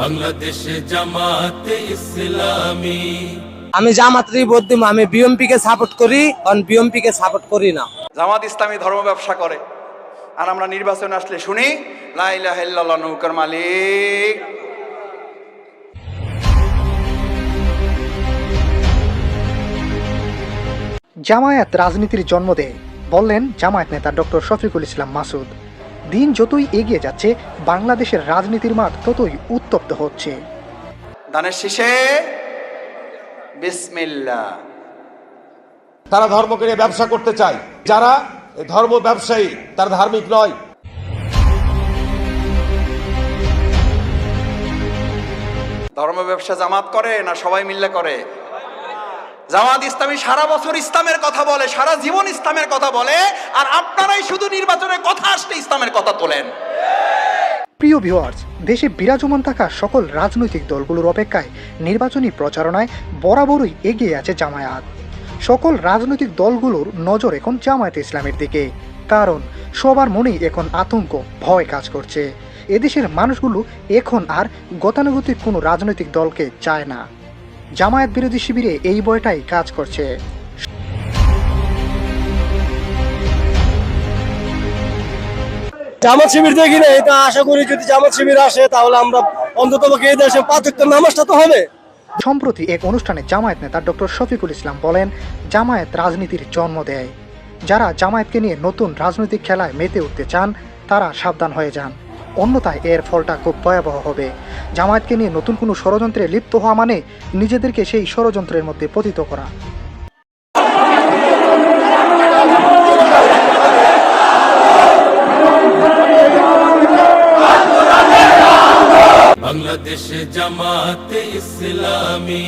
বাংলাদেশে জামাতে ইসলামী। আমি জামাতরি দিব আমি বিএমপি কে সাপোর্ট করি কারণ বিএমপি কে সাপোর্ট করি না। জামাত ইসলামী ধর্ম ব্যবসা করে। আর আমরা নির্বাচন আসলে শুনি লাইলাহ নৌকার মালিক। জামায়াত রাজনীতির জন্ম দেয় বললেন জামায়াত নেতা ডক্টর শফিকুল ইসলাম মাসুদ। দিন যতই এগিয়ে যাচ্ছে বাংলাদেশের রাজনীতির মাঠ ততই উত্তপ্ত হচ্ছে। দানের শীষে বিসমিল্লা তারা ধর্মকে নিয়ে ব্যবসা করতে চায়। যারা ধর্ম ব্যবসায়ী তারা ধার্মিক নয়। ধর্ম ব্যবসা জামাত করে না সবাই মিললে করে? জামাত ইসলামী সারা বছর ইসলামের কথা বলে, সারা জীবন ইসলামের কথা বলে, আর আপনারাই শুধু নির্বাচনের কথা আসলে ইসলামের কথা তোলেন। প্রিয় ভিউয়ার্স দেশে বিরাজমান থাকা সকল রাজনৈতিক দলগুলোর অপেক্ষায় নির্বাচনী প্রচারণায় বরাবরই এগিয়ে আছে জামায়াত। সকল রাজনৈতিক দলগুলোর নজর এখন জামায়াত ইসলামের দিকে। কারণ সবার মনেই এখন আতঙ্ক, ভয় কাজ করছে। এদেশের মানুষগুলো এখন আর গতানুগতিক কোনো রাজনৈতিক দলকে চায় না। জামায়াত বিরোধী শিবিরে এই বয়টাই কাজ করছে। জামাত শিবির দেখি না এটা আশা করি যদি জামাত শিবির আসে তাহলে আমরা অন্তত এই দেশে পাঁচক্ত নামাজটা তো হবে। সম্প্রতি এক অনুষ্ঠানে জামায়াত নেতা ডক্টর শফিকুল ইসলাম বলেন জামায়াত রাজনীতির জন্ম দেয়। যারা জামায়াতকে নিয়ে নতুন রাজনৈতিক খেলায় মেতে উঠতে চান তারা সাবধান হয়ে যান। অন্যথায় এর ফলটা খুব ভয়াবহ হবে। জামায়াতকে নিয়ে নতুন কোনো ষড়যন্ত্রে লিপ্ত হওয়া মানে নিজেদেরকে সেই ষড়যন্ত্রের মধ্যে পতিত করা। বাংলাদেশে জামাতে ইসলামী